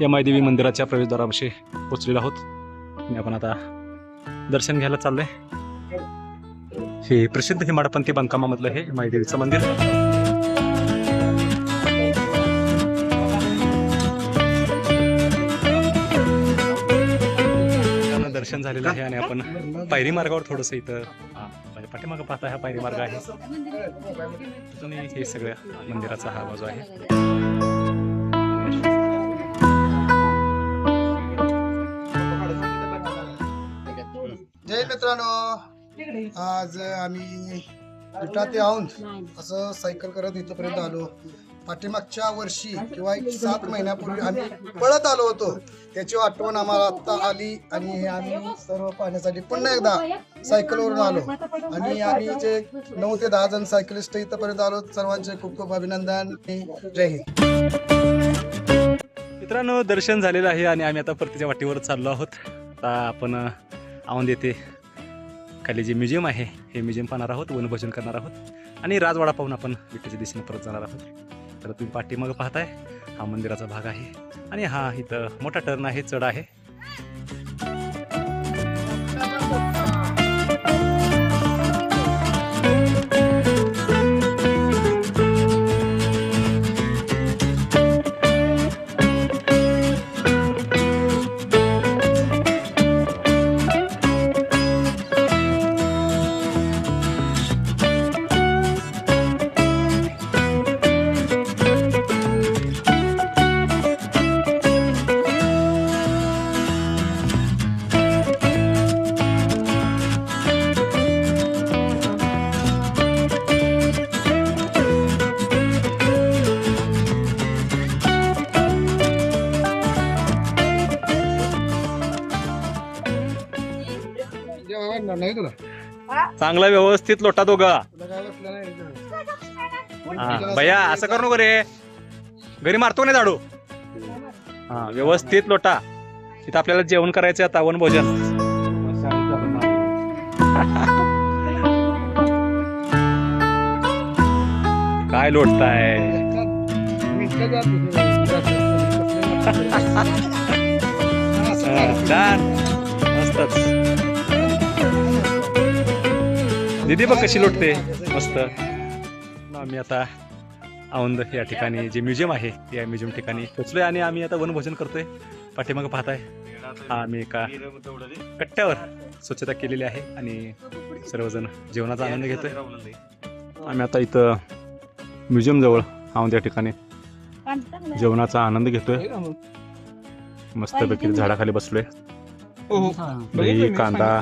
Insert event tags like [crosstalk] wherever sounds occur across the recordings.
या मायदेवी मंदिराच्या प्रवेशद्वारापाशी पोचलेलो आहोत. आणि आपण आता दर्शन घ्यायला चाललोय. हे प्रसिद्ध हिमाडपंथी बांधकामामधलं हे मायदेवीचं मंदिर. दर्शन झालेलं आहे आणि आपण पायरी मार्गावर थोडस इथं म्हणजे पाठीमागं पाहता हा पायरी मार्ग आहे. हे सगळ्या मंदिराचा हा बाजू आहे. मित्रांनो. आज आम्ही विटा ते औंध असं सायकल करत इथपर्यंत आलो. पाठीमागच्या वर्षी किंवा एक सात महिन्यापूर्वी आम्ही पळत आलो होतो. त्याची आठवण आम्हाला आता आली आणि आम्ही सर्व पाहण्यासाठी पुन्हा एकदा सायकलवरून आलो. आणि आम्ही जे नऊ ते दहा जण सायकलिस्ट इथपर्यंत आलो. सर्वांचे खूप खूप अभिनंदन आणि जय हिंद. मित्रांनो दर्शन झालेलं आहे आणि आम्ही आता परतीच्या वाटेवर चाललो आहोत. आता आपण औंध येथे खाली जे म्युझियम आहे हे म्युझियम पाहणार आहोत वनभोजन करणार आहोत. आणि राजवाडा पाहून आपण विट्याच्या दिशेने परत जाणार आहोत. तर तुम्ही पाठीमागं पाहताय हा मंदिराचा भाग आहे. आणि हा इथं मोठा टर्न आहे चढ आहे. नाही तुला चांगला व्यवस्थित लोटा दोघा. तुला काय बसलं नाही हा भैया असं करू नको रे. घरी मारतो नाही झाडू. हा व्यवस्थित लोटा. इथं आपल्याला जेवण करायचं आता वनभोजन काय लोटताय? [laughs] हा, मस्तच. दीदी बघ कशी लोटते. मस्त. आम्ही आता औंध या ठिकाणी जे म्युझियम आहे या म्युझियम ठिकाणी पोचलोय आणि आम्ही आता वनभोजन करतोय. पाठीमागं पाहताय. हा आम्ही एका कट्ट्यावर स्वच्छता केलेली आहे आणि सर्वजण जेवणाचा आनंद घेतोय. आम्ही आता इथं म्युझियम जवळ औंध या ठिकाणी जेवणाचा आनंद घेतोय. मस्तपैकी झाडाखाली बसलोय. दही कांदा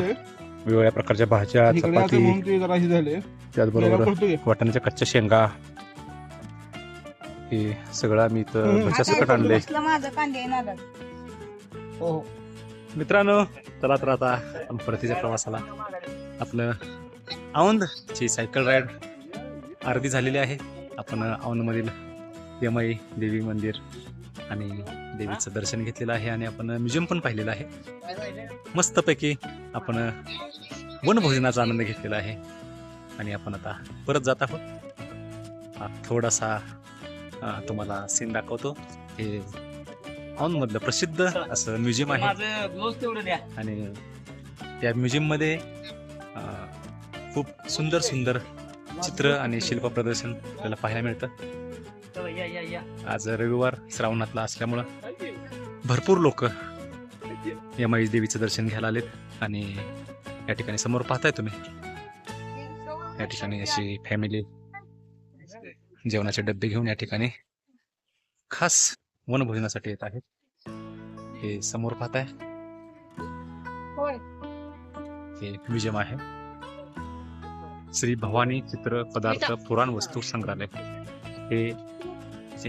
वेगवेगळ्या प्रकारच्या भाज्या चपाती. त्याचबरोबर वाटाण्याच्या कच्च्या शेंगा. हे सगळं आम्ही इथं सकट आणले माझं कांदे येणार मित्रांनो चला तर आता आपण परतीच्या प्रवासाला. आपलं औंधची सायकल राईड अर्धी झालेली आहे. आपण औंधमधील यमाई देवी मंदिर आणि देवीचं दर्शन घेतलेलं आहे आणि आपण म्युझियम पण पाहिलेलं आहे. मस्तपैकी आपण वनभोजनाचा आनंद घेतलेला आहे. आणि आपण आता परत जात आहोत. थोडासा तुम्हाला सीन दाखवतो. हे औंधमधलं प्रसिद्ध असं म्युझियम आहे. आणि त्या म्युझियममध्ये खूप सुंदर सुंदर चित्र आणि शिल्प प्रदर्शन आपल्याला पाहायला मिळतं. आज रविवार श्रावणातला असल्यामुळं भरपूर लोक या माई देवीचं दर्शन घ्यायला आलेत आणि या ठिकाणी समोर पाहताय तुम्ही. या ठिकाणी अशी फॅमिली जेवणाचे डबे घेऊन या ठिकाणी खास वनभोजनासाठी येत आहेत. हे समोर पाहताय. होय. हे म्युझियम आहे. श्री भवानी चित्र पदार्थ पुराण वस्तू संग्रहालय. हे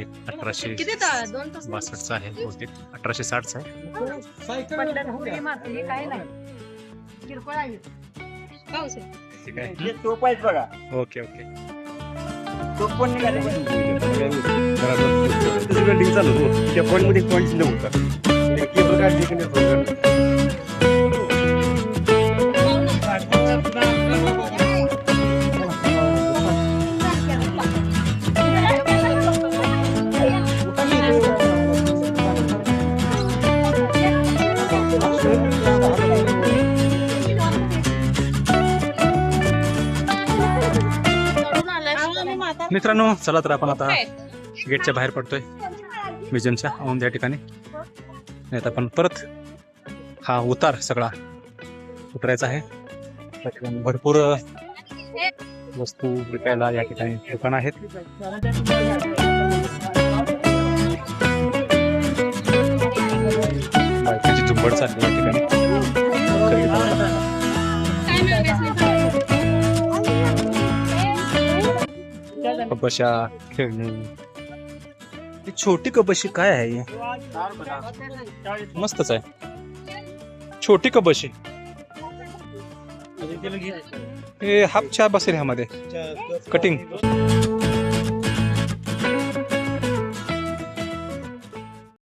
अठराशे ता- तास बासष्टचं आहे बहुतेक. अठराशे साठचं आहे. हे तोप आहेत बघा. Okay okay. तोप पण वेल्डिंग चालू हो. त्या पॉईंटमध्ये पॉईंट नव्हता मित्रांनो चला तर आपण आता गेटच्या बाहेर पडतोय. विजनच्या औंध या ठिकाणी. आता आपण परत हा उतार सगळा उतरायचा आहे. त्या ठिकाणी भरपूर वस्तू विकायला या ठिकाणी दुकान आहेत. बायकांची झुंबड चालली या ठिकाणी. कबशा खेळणी ही छोटी कबशी काय आहे? ही? मस्तच आहे. छोटी कबशी हे हाफ चहा बसेल ह्यामध्ये. कटिंग.